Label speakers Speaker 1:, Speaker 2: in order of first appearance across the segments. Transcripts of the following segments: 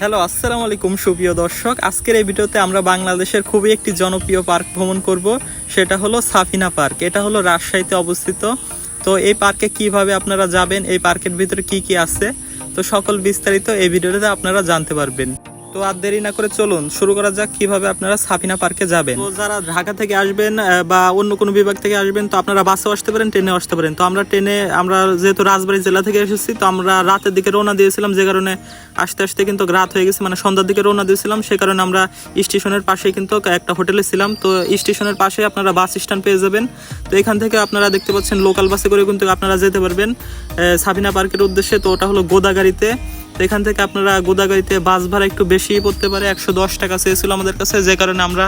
Speaker 1: Hello আসসালামু আলাইকুম, সুপ্রিয় দর্শক। আজকের এই ভিডিওতে আমরা বাংলাদেশের খুবই একটি জনপ্রিয় পার্ক ভ্রমণ করব। সেটা হলো সাফিনা পার্ক। এটা হলো রাজশাহীতে অবস্থিত। তো এই পার্কে কীভাবে আপনারা যাবেন, এই পার্কের ভিতরে কি কি আছে, তো সকল বিস্তারিত এই ভিডিওতে আপনারা জানতে পারবেন। তো আর দেরি না করে চলুন, শুরু করা যাক কীভাবে আপনারা সাফিনা পার্কে যাবেন। তো যারা ঢাকা থেকে আসবেন বা অন্য কোনো বিভাগ থেকে আসবেন, তো আপনারা বাসেও আসতে পারেন ট্রেনে আসতে পারেন। তো আমরা ট্রেনে, আমরা যেহেতু রাজবাড়ি জেলা থেকে এসেছি, তো আমরা রাতের দিকে রওনা দিয়েছিলাম, যে কারণে আসতে আসতে কিন্তু রাত হয়ে গেছে মানে সন্ধ্যার দিকে রওনা দিয়েছিলাম, সে কারণে আমরা স্টেশনের পাশে কিন্তু একটা হোটেলে ছিলাম। তো স্টেশনের পাশে আপনারা বাস স্ট্যান্ড পেয়ে যাবেন। তো এখান থেকে আপনারা দেখতে পাচ্ছেন লোকাল বাসে করে কিন্তু আপনারা যেতে পারবেন সাবিনা পার্কের উদ্দেশ্যে। তো ওটা হলো গোদাগাড়িতে। তো এখান থেকে আপনারা গোদাগাড়িতে বাস ভাড়া একটু বেশি পড়তে পারে, একশো দশ টাকা চেয়েছিল আমাদের কাছে, যে কারণে আমরা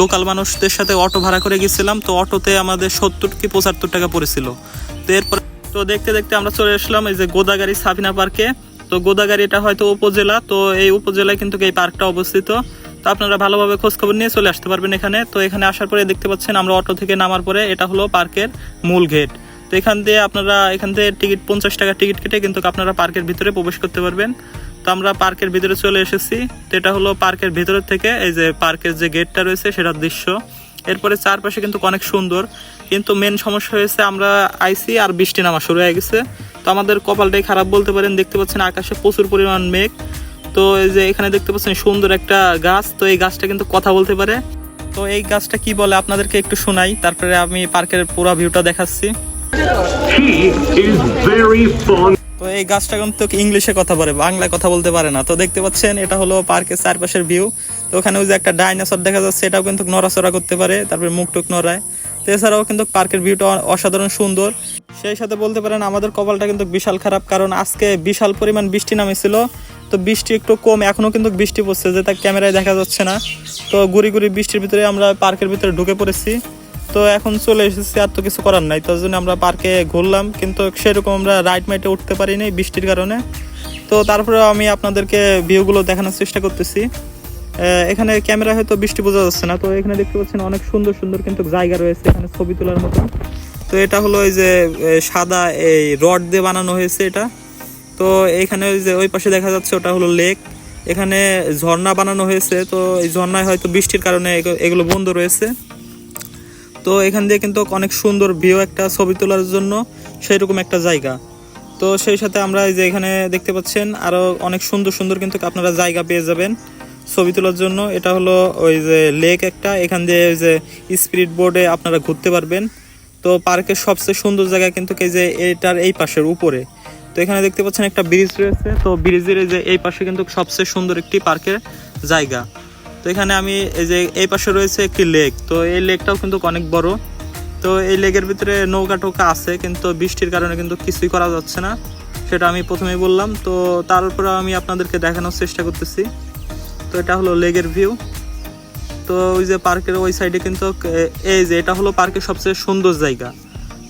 Speaker 1: লোকাল মানুষদের সাথে অটো ভাড়া করে গেছিলাম, তো অটোতে আমাদের সত্তর কি পঁচাত্তর টাকা পড়েছিল। তো এরপর তো দেখতে দেখতে আমরা চলে আসলাম এই যে গোদাগাড়ি সাফিনা পার্কে। তো গোদাগাড়ি এটা হয়তো উপজেলা, তো এই উপজেলায় কিন্তু এই পার্কটা অবস্থিত। তো আপনারা ভালোভাবে খোঁজখবর নিয়ে চলে আসতে পারবেন এখানে। তো এখানে আসার পরে দেখতে পাচ্ছেন আমরা অটো থেকে নামার পরে এটা হলো পার্কের মূল গেট। তো এখান দিয়ে আপনারা এখান থেকে টিকিট, পঞ্চাশ টাকা টিকিট কেটে কিন্তু আপনারা পার্কের ভিতরে প্রবেশ করতে পারবেন। তো আমরা পার্কের ভিতরে চলে এসেছি। তো এটা হলো পার্কের ভিতরের থেকে, এই যে পার্কের যে গেটটা রয়েছে সেটার দৃশ্য। এরপরে চারপাশে কিন্তু অনেক সুন্দর। কিন্তু মেন সমস্যা হয়েছে আমরা আইসি আর বৃষ্টি নামা শুরু হয়ে গেছে। তো আমাদের কপালটাই খারাপ বলতে পারেন, দেখতে পাচ্ছেন আকাশে প্রচুর পরিমাণ মেঘ। তো এই যে এখানে দেখতে পাচ্ছেন সুন্দর একটা গাছ। তো এই গাছটা কিন্তু কথা বলতে পারে। তো এই গাছটা কি বলে আপনাদেরকে একটু শোনাই, তারপরে আমি পার্কের পুরো ভিউটা দেখাচ্ছি। তো এই গাছটা কিন্তু ইংলিশে কথা বলে, বাংলায় কথা বলতে পারে না। তো দেখতে পাচ্ছেন, এটা হলো পার্কের চারপাশের ভিউ। তো ওখানে ওই যে একটা ডাইনোসর দেখা যাচ্ছে, এটাও কিন্তু নড়াচড়া করতে পারে, তারপরে মুখ টুক নড়ায়। তো এছাড়াও কিন্তু পার্কের ভিউটা অসাধারণ সুন্দর। সেই সাথে বলতে পারেন, আমাদের কপালটা কিন্তু বিশাল খারাপ, কারণ আজকে বিশাল পরিমাণ বৃষ্টি নামেছিল। তো বৃষ্টি একটু কম, এখনও কিন্তু বৃষ্টি পড়ছে যে যেটা ক্যামেরায় দেখা যাচ্ছে না। তো গুড়ি গুড়ি বৃষ্টির ভিতরে আমরা পার্কের ভিতরে ঢুকে পড়েছি। তো এখন চলে এসেছি আর তো কিছু করার নাই। তার জন্য আমরা পার্কে ঘুরলাম, কিন্তু সেরকম আমরা রাইড মাইটে উঠতে পারিনি বৃষ্টির কারণে। তো তারপরে আমি আপনাদেরকে ভিউগুলো দেখানোর চেষ্টা করতেছি। এখানে ক্যামেরা হয়তো বৃষ্টি বোঝা যাচ্ছে না, তো এখানে দেখতে পাচ্ছেন অনেক সুন্দর সুন্দর কিন্তু জায়গা রয়েছে এখানে ছবি তোলার মতো। তো এটা হলো ওই যে সাদা এই রড দিয়ে বানানো হয়েছে এটা। তো এখানে ওই যে, ওই পাশে দেখা যাচ্ছে ওটা হলো লেক এখানে ঝর্ণা বানানো হয়েছে, তো এই ঝর্ণায় হয়তো বৃষ্টির কারণে এগু- এগুলো বন্ধ রয়েছে। তো এখান দিয়ে কিন্তু অনেক সুন্দর ভিউ একটা ছবি তোলার জন্য সেইরকম একটা জায়গা। তো সেই সাথে আমরা এই যে এখানে দেখতে পাচ্ছেন আরও অনেক সুন্দর সুন্দর কিন্তু আপনারা জায়গা পেয়ে যাবেন ছবি তোলার জন্য। এটা হলো ওই যে লেক একটা, এখান দিয়ে ওই যে স্পিরিট বোর্ডে আপনারা ঘুরতে পারবেন। তো পার্কের সবচেয়ে সুন্দর জায়গা কিন্তু এই যে এটার এই পাশের উপরে। তো এখানে দেখতে পাচ্ছেন একটা ব্রিজ রয়েছে, তো ব্রিজের এই যে এই পাশে কিন্তু সবচেয়ে সুন্দর একটি পার্কের জায়গা। তো এখানে আমি এই যে এই পাশে রয়েছে একটি লেক। তো এই লেকটাও কিন্তু অনেক বড়। তো এই লেকের ভিতরে নৌকা টোকা আছে, কিন্তু বৃষ্টির কারণে কিন্তু কিছুই করা যাচ্ছে না। সেটা আমি প্রথমেই বললাম। তো তারপরে আমি আপনাদেরকে দেখানোর চেষ্টা করতেছি। তো এটা হলো লেকের ভিউ। তো ওই যে পার্কের ওই সাইডে কিন্তু এই যে এটা হলো পার্কের সবচেয়ে সুন্দর জায়গা।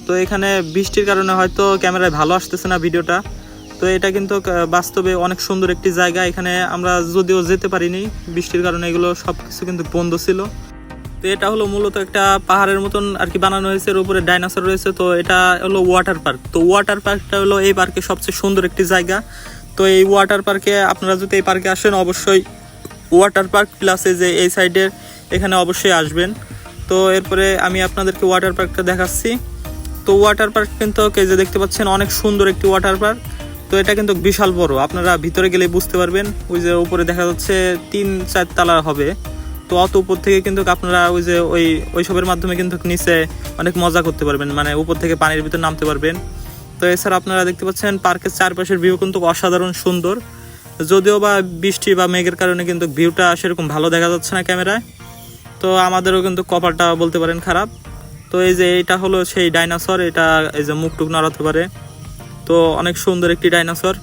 Speaker 1: তো এখানে বৃষ্টির কারণে হয়তো ক্যামেরায় ভালো আসতেছে না ভিডিওটা। তো এটা কিন্তু বাস্তবে অনেক সুন্দর একটি জায়গা। এখানে আমরা যদিও যেতে পারিনি, বৃষ্টির কারণে এগুলো সব কিছু কিন্তু বন্ধ ছিল। তো এটা হলো মূলত একটা পাহাড়ের মতন আর কি বানানো হয়েছে, এর উপরে ডাইনোসর রয়েছে। তো এটা হলো ওয়াটার পার্ক তো ওয়াটার পার্কটা হলো এই পার্কের সবচেয়ে সুন্দর একটি জায়গা। তো এই ওয়াটার পার্কে আপনারা যদি এই পার্কে আসেন, অবশ্যই ওয়াটার পার্ক প্লাসে যে এই সাইডের এখানে অবশ্যই আসবেন। তো এরপরে আমি আপনাদেরকে ওয়াটার পার্কটা দেখাচ্ছি। তো ওয়াটার পার্ক কিন্তু যে দেখতে পাচ্ছেন, অনেক সুন্দর একটি ওয়াটার পার্ক তো এটা কিন্তু বিশাল বড়। আপনারা ভিতরে গেলে বুঝতে পারবেন। ওই যে উপরে দেখা যাচ্ছে তিন চার তালা হবে। তো অত উপর থেকে কিন্তু আপনারা ওই যে ওই ওইসবের মাধ্যমে কিন্তু নিচে অনেক মজা করতে পারবেন। মানে উপর থেকে পানির ভিতর নামতে পারবেন। তো এছাড়া আপনারা দেখতে পাচ্ছেন, পার্কের চারপাশের ভিউ কিন্তু অসাধারণ সুন্দর। যদিও বা বৃষ্টি বা মেঘের কারণে কিন্তু ভিউটা সেরকম ভালো দেখা যাচ্ছে না ক্যামেরায়। তো আমাদেরও কিন্তু কপালটা বলতে পারেন খারাপ। তো এই যে এটা হলো সেই ডাইনোসর, এটা এই যে মুখ টুক নাড়াতে পারে। তো অনেক সুন্দর একটি ডাইনোসর।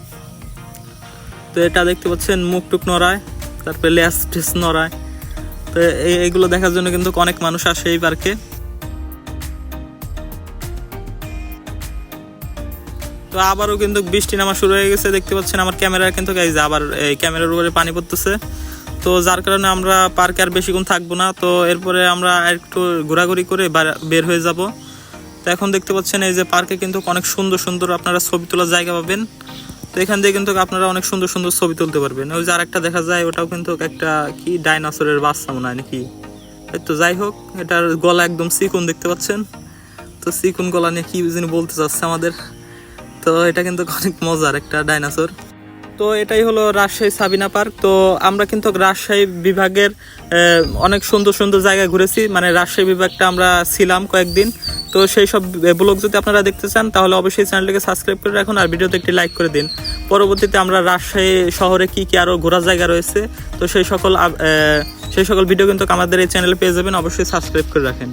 Speaker 1: তো এটা দেখতে পাচ্ছেন মুখ টুক নড়ায়, তারপরে লেস টেস নড়ায়। তো এই- এইগুলো দেখার জন্য কিন্তু অনেক মানুষ আসে এই পার্কে। তো আবারও কিন্তু বৃষ্টি নামা শুরু হয়ে গেছে, দেখতে পাচ্ছেন আমার ক্যামেরা কিন্তু আবার এই ক্যামেরার উপরে পানি পড়তেছে। তো যার কারণে আমরা পার্কে আর বেশিক্ষণ থাকব না, তো এরপরে আমরা একটু ঘোরাঘুরি করে বের হয়ে যাব। তো এখন দেখতে পাচ্ছেন এই যে পার্কে কিন্তু অনেক সুন্দর সুন্দর আপনারা ছবি তোলার জায়গা পাবেন। তো এখান দিয়ে কিন্তু আপনারা অনেক সুন্দর সুন্দর ছবি তুলতে পারবেন। ওই যে আরেকটা দেখা যায়, ওটাও কিন্তু একটা কি ডাইনোসরের বাচ্চা মনে হয় নাকি? তো যাই হোক, এটার গলা একদম চিকুন দেখতে পাচ্ছেন। তো চিকুন গলা নিয়ে কি যিনি বলতে চাচ্ছে আমাদের। তো এটা কিন্তু অনেক মজার একটা ডাইনোসর। তো এটাই হলো রাজশাহী সাবিনা পার্ক। তো আমরা কিন্তু রাজশাহী বিভাগের অনেক সুন্দর সুন্দর জায়গায় ঘুরেছি। মানে রাজশাহী বিভাগটা আমরা ছিলাম কয়েকদিন। তো সেই সব ব্লগ যদি আপনারা দেখতে চান, তাহলে অবশ্যই চ্যানেলটিকে সাবস্ক্রাইব করে রাখুন আর ভিডিওতে একটি লাইক করে দিন। পরবর্তীতে আমরা রাজশাহী শহরে কি কি আরও ঘোরার জায়গা রয়েছে, তো সেই সকল সেই সকল ভিডিও কিন্তু আমাদের এই চ্যানেলে পেয়ে যাবেন। অবশ্যই সাবস্ক্রাইব করে রাখেন।